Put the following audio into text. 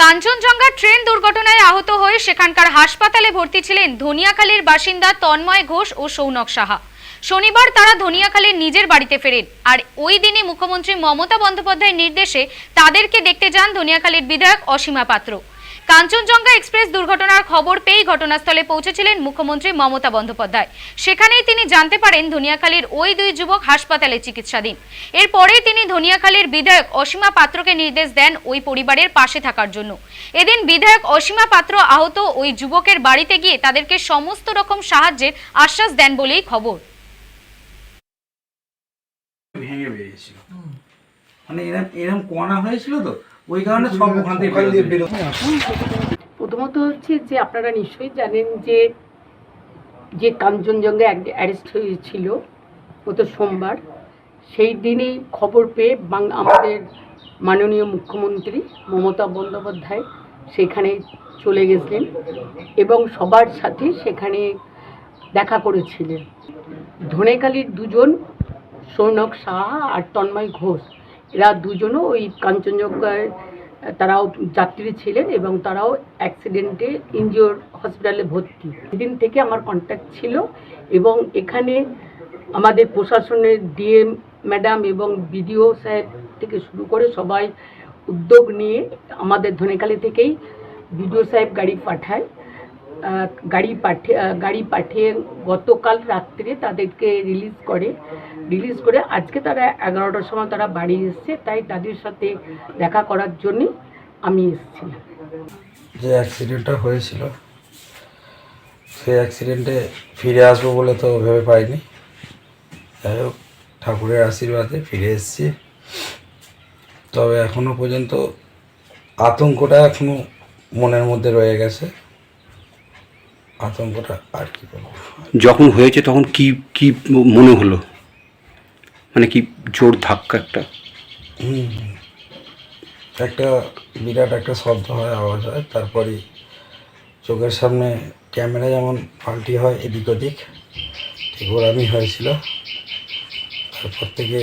Kanchenjunga train দুর্ঘটনায় আহত হয়ে সেখানকার হাসপাতালে ভর্তি ছিলেন ধনিয়াখালীর বাসিন্দা তন্ময় ঘোষ ও সৌনক সাহা। শনিবার তারা ধনিয়াখালীর নিজের বাড়িতে ফেরেন। আর ওই দিনই মুখ্যমন্ত্রী মমতা বন্দ্যোপাধ্যায়ের নির্দেশে তাদেরকে দেখতে যান ধনিয়াখালীর বিধায়ক অসীমা পাত্র। কাঞ্চনজঙ্ঘা এক্সপ্রেস দুর্ঘটনার খবর পেয়েই ঘটনাস্থলে পৌঁছেছিলেন মুখ্যমন্ত্রী মমতা বন্দ্যোপাধ্যায়। সেখানেই তিনি জানতে পারেন ধনিয়াখালীর ওই দুই যুবক হাসপাতালে চিকিৎসাধীন। এরপরেই তিনি ধনিয়াখালীর বিধায়ক অসীমা পাত্রকে নির্দেশ দেন ওই পরিবারের পাশে থাকার জন্য। এদিন বিধায়ক অসীমা পাত্র আহত ওই যুবকের বাড়িতে গিয়ে তাদেরকে সমস্ত রকম সাহায্যের আশ্বাস দেন বলেই খবর। ভেঙে বেরিয়েছিল। মানে এরম এরম কোয়ানা হয়েছিল তো? ওই কারণে সব ওখান থেকে প্রথমত হচ্ছে যে আপনারা নিশ্চয়ই জানেন যে যে কাঞ্চনজঙ্ঘা অ্যারেস্ট হয়েছিল গত সোমবার সেই দিনেই খবর পেয়ে বাং আমাদের মাননীয় মুখ্যমন্ত্রী মমতা বন্দ্যোপাধ্যায় সেখানে চলে গেছিলেন এবং সবার সাথে সেখানে দেখা করেছিলেন। ধনেকালির দুজন সৌনক সাহা আর তন্ময় ঘোষ। এরা দুজনও ওই কাঞ্চনজঙ্ঘায় তারাও যাত্রী ছিলেন এবং তারাও অ্যাক্সিডেন্টে ইনজিওর হসপিটালে ভর্তি। সেদিন থেকে আমার কন্ট্যাক্ট ছিল এবং এখানে আমাদের প্রশাসনের ডিএম ম্যাডাম এবং বিডিও সাহেব থেকে শুরু করে সবাই উদ্যোগ নিয়ে আমাদের ধনেখালি থেকেই বিডিও সাহেব গাড়ি পাঠায়। গাড়ি পাঠিয়ে গাড়ি পাঠিয়ে গতকাল রাত্রে তাদেরকে রিলিজ করে। রিলিজ করে আজকে তারা এগারোটার সময় তারা বাড়ি এসছে, তাই তাদের সাথে দেখা করার জন্যে আমি এসেছিলাম। যে অ্যাক্সিডেন্টটা হয়েছিল, সেই অ্যাক্সিডেন্টে ফিরে আসব বলে তো ভেবে পাইনি। যাই হোক, ঠাকুরের আশীর্বাদে ফিরে এসেছি। তবে এখনও পর্যন্ত আতঙ্কটা এখনও মনের মধ্যে রয়ে গেছে। আতঙ্কটা আর কি বলব? যখন হয়েছে তখন কি কি মনে হলো? মানে কি জোর ধাক্কা একটা? একটা বিরাট একটা শব্দ হয় আওয়াজ হয় তারপরে চোখের সামনে ক্যামেরা যেমন পাল্টি হয় এদিক ওদিক ঠিক ওরামই হয়েছিল। তারপর থেকে